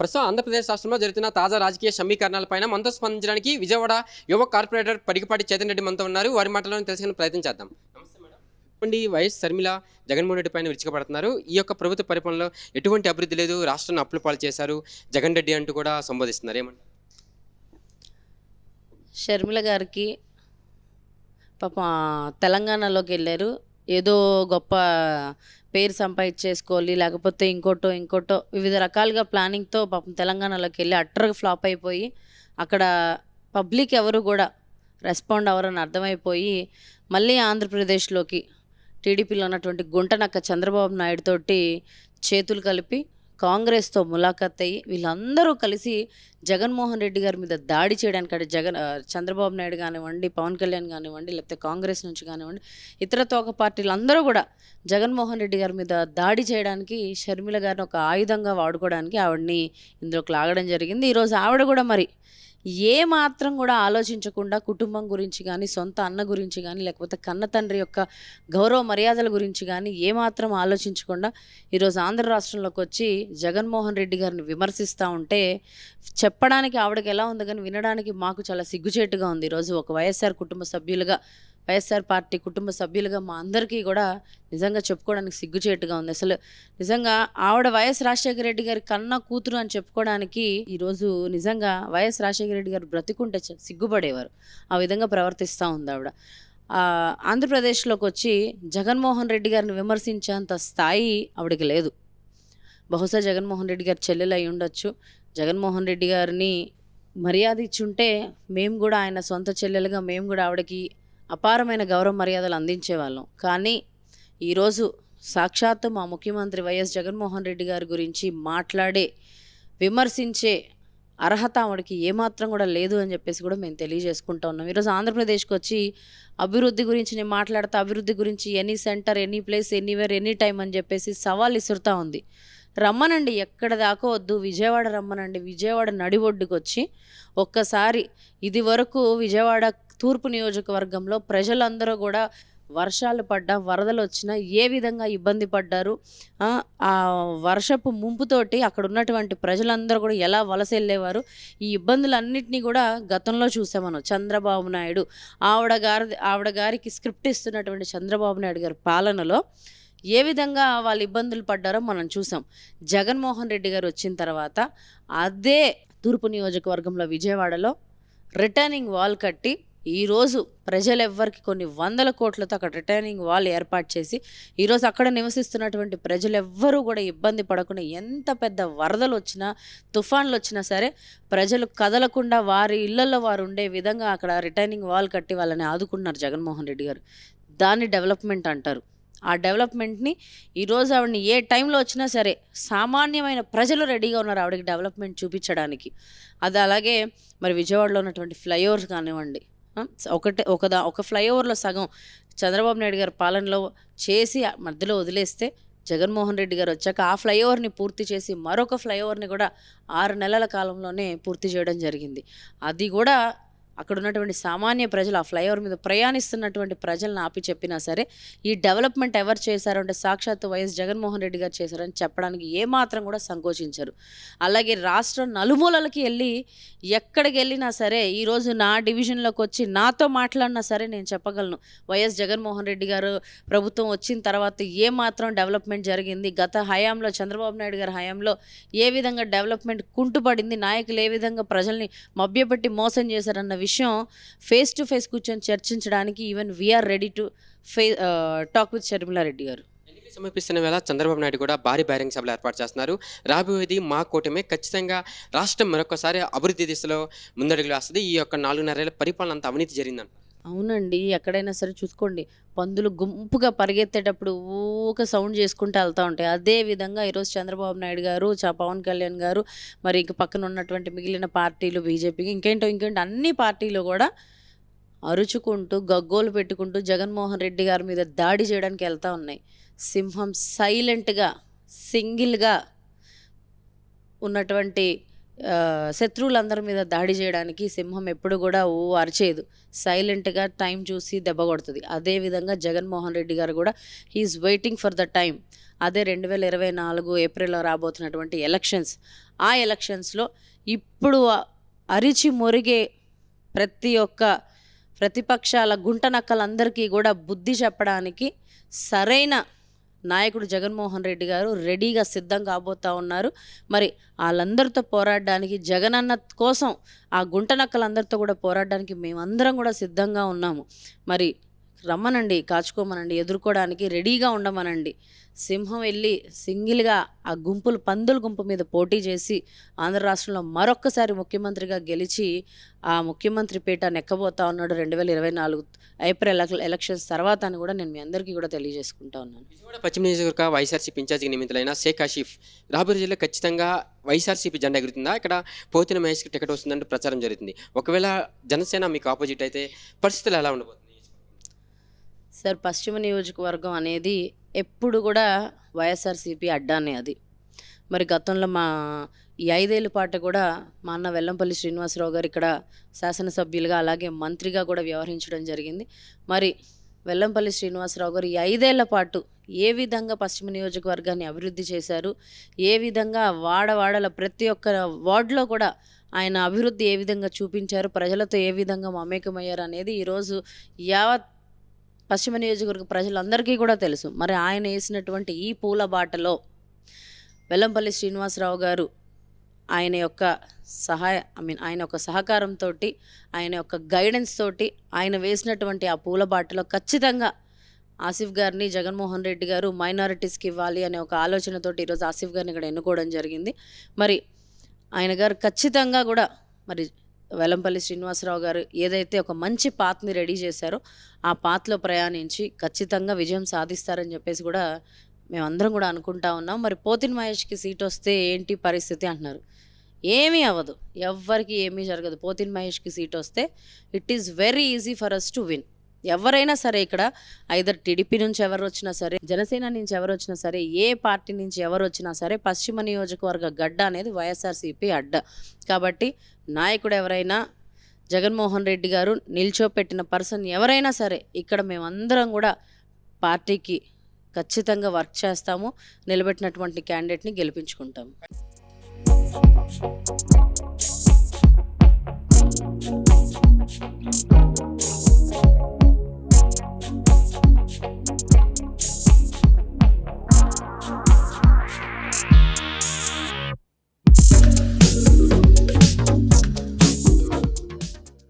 ప్రస్తుతం ఆంధ్రప్రదేశ్ రాష్ట్రంలో జరుగుతున్న తాజా రాజకీయ సమీకరణాలపైన మనతో స్పందించడానికి విజయవాడ యువ కార్పొరేటర్ పడికపాటి చైతన్ రెడ్డి మనతో ఉన్నారు. వారి మాటలను తెలుసుకునే ప్రయత్నం చేద్దాం. నమస్తే చెప్పండి వైఎస్ శర్మిల జగన్మోహన్ రెడ్డి పైన విరుచుకపడుతున్నారు. ఈ యొక్క ప్రభుత్వ పరిపాలనలో ఎటువంటి అభివృద్ధి లేదు. రాష్ట్రాన్ని అప్పులు పాలు చేశారు. జగన్ రెడ్డి అంటూ కూడా సంబోధిస్తున్నారు. ఏమంటారు? షర్మిల గారికి పాప తెలంగాణలోకి వెళ్ళారు. ఏదో గొప్ప పేరు సంపాదించేసుకోవాలి లేకపోతే ఇంకోటో ఇంకోటో వివిధ రకాలుగా ప్లానింగ్తో పాపం తెలంగాణలోకి వెళ్ళి అట్టర్గా ఫ్లాప్ అయిపోయి అక్కడ పబ్లిక్ ఎవరు కూడా రెస్పాండ్ అవ్వరని అర్థమైపోయి మళ్ళీ ఆంధ్రప్రదేశ్లోకి టీడీపీలో ఉన్నటువంటి గుంటనక్క చంద్రబాబు నాయుడు తోటి చేతులు కలిపి కాంగ్రెస్తో ములాఖత్ అయ్యి వీళ్ళందరూ కలిసి జగన్మోహన్ రెడ్డి గారి మీద దాడి చేయడానికి అంటే జగన్ చంద్రబాబు నాయుడు కానివ్వండి పవన్ కళ్యాణ్ కానివ్వండి లేకపోతే కాంగ్రెస్ నుంచి కానివ్వండి ఇతర తోక పార్టీలు అందరూ కూడా జగన్మోహన్ రెడ్డి గారి మీద దాడి చేయడానికి షర్మిల గారిని ఒక ఆయుధంగా వాడుకోవడానికి ఆవిడని ఇందులోకి లాగడం జరిగింది. ఈరోజు ఆవిడ కూడా మరి ఏ మాత్రం కూడా ఆలోచించకుండా కుటుంబం గురించి కానీ సొంత అన్న గురించి కానీ లేకపోతే కన్న తండ్రి యొక్క గౌరవ మర్యాదల గురించి కానీ ఏ మాత్రం ఆలోచించకుండా ఈరోజు ఆంధ్ర రాష్ట్రంలోకి వచ్చి జగన్మోహన్ రెడ్డి గారిని విమర్శిస్తూ ఉంటే చెప్పడానికి ఆవిడకి ఎలా ఉంది కానీ వినడానికి మాకు చాలా సిగ్గుచేటుగా ఉంది. ఈరోజు ఒక వైఎస్ఆర్ కుటుంబ సభ్యులుగా వైఎస్ఆర్ పార్టీ కుటుంబ సభ్యులుగా మా అందరికీ కూడా నిజంగా చెప్పుకోవడానికి సిగ్గుచేటుగా ఉంది. అసలు నిజంగా ఆవిడ వైఎస్ రాజశేఖర రెడ్డి గారి కన్నా కూతురు అని చెప్పుకోవడానికి ఈరోజు నిజంగా వైఎస్ రాజశేఖర రెడ్డి గారు బ్రతికుంటే సిగ్గుపడేవారు. ఆ విధంగా ప్రవర్తిస్తూ ఉంది ఆవిడ. ఆంధ్రప్రదేశ్లోకి వచ్చి జగన్మోహన్ రెడ్డి గారిని విమర్శించేంత స్థాయి ఆవిడకి లేదు. బహుశా జగన్మోహన్ రెడ్డి గారి చెల్లెలు అయి ఉండొచ్చు జగన్మోహన్ రెడ్డి గారిని మర్యాద ఇచ్చుంటే మేము కూడా ఆయన సొంత చెల్లెలుగా మేము కూడా ఆవిడకి అపారమైన గౌరవ మర్యాదలు అందించేవాళ్ళం. కానీ ఈరోజు సాక్షాత్తు మా ముఖ్యమంత్రి వైఎస్ జగన్మోహన్ రెడ్డి గారి గురించి మాట్లాడే విమర్శించే అర్హత ఆవిడకి ఏమాత్రం కూడా లేదు అని చెప్పేసి కూడా మేము తెలియజేసుకుంటా ఉన్నాం. ఈరోజు ఆంధ్రప్రదేశ్కి వచ్చి అభివృద్ధి గురించి నేను మాట్లాడతా అభివృద్ధి గురించి any centre any place anywhere any time అని చెప్పేసి సవాల్ ఇసురుతా ఉంది. రమ్మనండి ఎక్కడ దాకా వద్దు. విజయవాడ రమ్మనండి. విజయవాడ నడి ఒడ్డుకు వచ్చి ఒక్కసారి ఇది వరకు విజయవాడ తూర్పు నియోజకవర్గంలో ప్రజలందరూ కూడా వర్షాలు పడ్డా వరదలు వచ్చినా ఏ విధంగా ఇబ్బంది పడ్డారు ఆ, వర్షపు ముంపుతోటి అక్కడ ఉన్నటువంటి ప్రజలందరూ కూడా ఎలా వలస వెళ్ళేవారు ఈ ఇబ్బందులన్నింటినీ కూడా గతంలో చూసామను చంద్రబాబు నాయుడు ఆవిడ గారి ఆవిడ గారికి స్క్రిప్ట్ ఇస్తున్నటువంటి చంద్రబాబు నాయుడు గారి పాలనలో ఏ విధంగా వాళ్ళు ఇబ్బందులు పడ్డారో మనం చూసాం. జగన్మోహన్ రెడ్డి గారు వచ్చిన తర్వాత అదే తూర్పు నియోజకవర్గంలో విజయవాడలో రిటర్నింగ్ వాల్ కట్టి ఈరోజు ప్రజలెవ్వరికి కొన్ని వందల కోట్లతో అక్కడ రిటర్నింగ్ వాల్ ఏర్పాటు చేసి ఈరోజు అక్కడ నివసిస్తున్నటువంటి ప్రజలెవ్వరూ కూడా ఇబ్బంది పడకుండా ఎంత పెద్ద వరదలు వచ్చినా తుఫాన్లు వచ్చినా సరే ప్రజలు కదలకుండా వారి ఇళ్ళలో వారు ఉండే విధంగా అక్కడ రిటర్నింగ్ వాల్ కట్టి వాళ్ళని ఆదుకున్నారు జగన్మోహన్ రెడ్డి గారు. దాన్ని డెవలప్మెంట్ అంటారు. ఆ డెవలప్మెంట్ని ఈరోజు ఆవిడని ఏ టైంలో వచ్చినా సరే సామాన్యమైన ప్రజలు రెడీగా ఉన్నారు ఆవిడకి డెవలప్మెంట్ చూపించడానికి. అది అలాగే మరి విజయవాడలో ఉన్నటువంటి ఫ్లైఓవర్స్ కానివ్వండి ఒకటే ఒకటి ఒక ఒక ఫ్లైఓవర్లో సగం చంద్రబాబు నాయుడు గారి పాలనలో చేసి మధ్యలో వదిలేస్తే జగన్మోహన్ రెడ్డి గారు వచ్చాక ఆ ఫ్లైఓవర్ని పూర్తి చేసి మరొక ఫ్లైఓవర్ని కూడా ఆరు నెలల కాలంలోనే పూర్తి చేయడం జరిగింది. అది కూడా అక్కడ ఉన్నటువంటి సామాన్య ప్రజలు ఆ ఫ్లైఓవర్ మీద ప్రయాణిస్తున్నటువంటి ప్రజలను ఆపి చెప్పినా సరే ఈ డెవలప్మెంట్ ఎవరు చేశారు అంటే సాక్షాత్తు వైఎస్ జగన్మోహన్ రెడ్డి గారు చేశారని చెప్పడానికి ఏమాత్రం కూడా సంకోచించరు. అలాగే రాష్ట్రం నలుమూలలకి వెళ్ళి ఎక్కడికి వెళ్ళినా సరే ఈరోజు నా డివిజన్లోకి వచ్చి నాతో మాట్లాడినా సరే నేను చెప్పగలను. వైఎస్ జగన్మోహన్ రెడ్డి గారు ప్రభుత్వం వచ్చిన తర్వాత ఏ మాత్రం డెవలప్మెంట్ జరిగింది? గత హయాంలో చంద్రబాబు నాయుడు గారి హయాంలో ఏ విధంగా డెవలప్మెంట్ కుంటుపడింది? నాయకులు ఏ విధంగా ప్రజల్ని మభ్యపెట్టి మోసం చేశారన్న విషయం ఫేస్ టు ఫేస్ కూర్చొని చర్చించడానికి even we're ready to face talk with Sharmila Reddy garu. సమర్పిస్తున్న వేళ చంద్రబాబు నాయుడు కూడా భారీ బహిరంగ సభలు ఏర్పాటు చేస్తున్నారు. రాబోయేది మా కూటమి. ఖచ్చితంగా రాష్ట్రం మరొకసారి అభివృద్ధి దిశలో ముందడుగులు వస్తుంది. ఈ యొక్క నాలుగున్నరేళ్ళ పరిపాలన అంత అవినీతి జరిగిందంట. అవునండి. ఎక్కడైనా సరే చూసుకోండి. పందులు గుంపుగా పరిగెత్తేటప్పుడు ఊక సౌండ్ చేసుకుంటూ వెళ్తూ ఉంటాయి. అదే విధంగా ఈరోజు చంద్రబాబు నాయుడు గారు చా పవన్ కళ్యాణ్ గారు మరి ఇంక పక్కన ఉన్నటువంటి మిగిలిన పార్టీలు బీజేపీకి ఇంకేంటో ఇంకేంటో అన్ని పార్టీలు కూడా అరుచుకుంటూ గగ్గోలు పెట్టుకుంటూ జగన్మోహన్ రెడ్డి గారి మీద దాడి చేయడానికి వెళ్తూ ఉన్నాయి. సింహం సైలెంట్గా సింగిల్గా ఉన్నటువంటి శత్రువులందరి మీద దాడి చేయడానికి సింహం ఎప్పుడు కూడా ఓ అరిచేయదు. సైలెంట్గా టైం చూసి దెబ్బ కొడుతుంది. అదేవిధంగా జగన్మోహన్ రెడ్డి గారు కూడా he is waiting for the time అదే రెండు వేల ఇరవై నాలుగు ఏప్రిల్లో రాబోతున్నటువంటి ఎలక్షన్స్. ఆ ఎలక్షన్స్లో ఇప్పుడు అరిచి మురిగే ప్రతి ఒక్క ప్రతిపక్షాల గుంటనక్కలందరికీ కూడా బుద్ధి చెప్పడానికి సరైన నాయకుడు జగన్మోహన్ రెడ్డి గారు రెడీగా సిద్ధం కాబోతా ఉన్నారు. మరి వాళ్ళందరితో పోరాడడానికి జగనన్న కోసం ఆ గుంటనక్కలందరితో కూడా పోరాడడానికి మేమందరం కూడా సిద్ధంగా ఉన్నాము. మరి రమ్మనండి కాచుకోమనండి ఎదుర్కోవడానికి రెడీగా ఉండమనండి. సింహం వెళ్ళి సింగిల్గా ఆ గుంపులు పందుల గుంపు మీద పోటీ చేసి ఆంధ్ర రాష్ట్రంలో మరొక్కసారి ముఖ్యమంత్రిగా గెలిచి ఆ ముఖ్యమంత్రి పీట నెక్కబోతా ఉన్నాడు రెండు వేల ఇరవై నాలుగు ఏప్రిల్ ఎలక్- ఎలక్షన్స్ తర్వాత అని కూడా నేను మీ అందరికీ కూడా తెలియజేసుకుంటా ఉన్నాను. విజయవాడ పశ్చిమ నియోజకవర్గ వైఎస్ఆర్సీపీ ఇన్ఛార్జికి నియమితులైన షేక్ ఆషిఫ్ రాబోయే జిల్లా ఖచ్చితంగా వైఎస్ఆర్సీపీ జెండా ఎగురుతుందా? ఇక్కడ పోతిన మహేష్కి టికెట్ వస్తుందంటే ప్రచారం జరుగుతుంది. ఒకవేళ జనసేన మీకు ఆపోజిట్ అయితే పరిస్థితులు ఎలా ఉండబోతుంది సార్ పశ్చిమ నియోజకవర్గం అనేది ఎప్పుడు కూడా వైఎస్ఆర్సీపీ అడ్డానే అది. మరి గతంలో మా ఈ ఐదేళ్ళ పాటు కూడా మా అన్న వెల్లంపల్లి శ్రీనివాసరావు గారు ఇక్కడ శాసనసభ్యులుగా అలాగే మంత్రిగా కూడా వ్యవహరించడం జరిగింది. మరి వెల్లంపల్లి శ్రీనివాసరావు గారు ఈ ఐదేళ్ళ పాటు ఏ విధంగా పశ్చిమ నియోజకవర్గాన్ని అభివృద్ధి చేశారు? ఏ విధంగా వాడవాడల ప్రతి ఒక్క వార్డులో కూడా ఆయన అభివృద్ధి ఏ విధంగా చూపించారు? ప్రజలతో ఏ విధంగా మమేకమయ్యారు అనేది ఈరోజు యావత్ పశ్చిమ నియోజకవర్గ ప్రజలందరికీ కూడా తెలుసు. మరి ఆయన వేసినటువంటి ఈ పూల బాటలో వెల్లంపల్లి శ్రీనివాసరావు గారు ఆయన యొక్క సహాయ ఐ మీన్ ఆయన యొక్క సహకారంతో ఆయన యొక్క గైడెన్స్ తోటి ఆయన వేసినటువంటి ఆ పూల బాటలో ఖచ్చితంగా ఆసిఫ్ గారిని జగన్మోహన్ రెడ్డి గారు మైనారిటీస్కి ఇవ్వాలి అనే ఒక ఆలోచనతోటి ఈరోజు ఆసిఫ్ గారిని ఇక్కడ ఎన్నుకోవడం జరిగింది. మరి ఆయన గారు ఖచ్చితంగా కూడా మరి వెల్లంపల్లి శ్రీనివాసరావు గారు ఏదైతే ఒక మంచి పాత్ని రెడీ చేశారో ఆ పాత్లో ప్రయాణించి ఖచ్చితంగా విజయం సాధిస్తారని చెప్పేసి కూడా మేమందరం కూడా అనుకుంటా ఉన్నాం. మరి పోతిన్ మహేష్కి సీట్ వస్తే ఏంటి పరిస్థితి అంటున్నారు. ఏమీ అవ్వదు. ఎవ్వరికి ఏమీ జరగదు. పోతిన్ మహేష్కి సీట్ వస్తే it is very easy for us to win ఎవరైనా సరే ఇక్కడ ఐదర్ టీడీపీ నుంచి ఎవరు వచ్చినా సరే జనసేన నుంచి ఎవరు వచ్చినా సరే ఏ పార్టీ నుంచి ఎవరు వచ్చినా సరే పశ్చిమ నియోజకవర్గ గడ్డ అనేది వైఎస్ఆర్సీపీ అడ్డ కాబట్టి నాయకుడు ఎవరైనా జగన్మోహన్ రెడ్డి గారు నిల్చోపెట్టిన పర్సన్ ఎవరైనా సరే ఇక్కడ మేమందరం కూడా పార్టీకి ఖచ్చితంగా వర్క్ చేస్తాము నిలబెట్టినటువంటి క్యాండిడేట్ని గెలిపించుకుంటాము Thank you.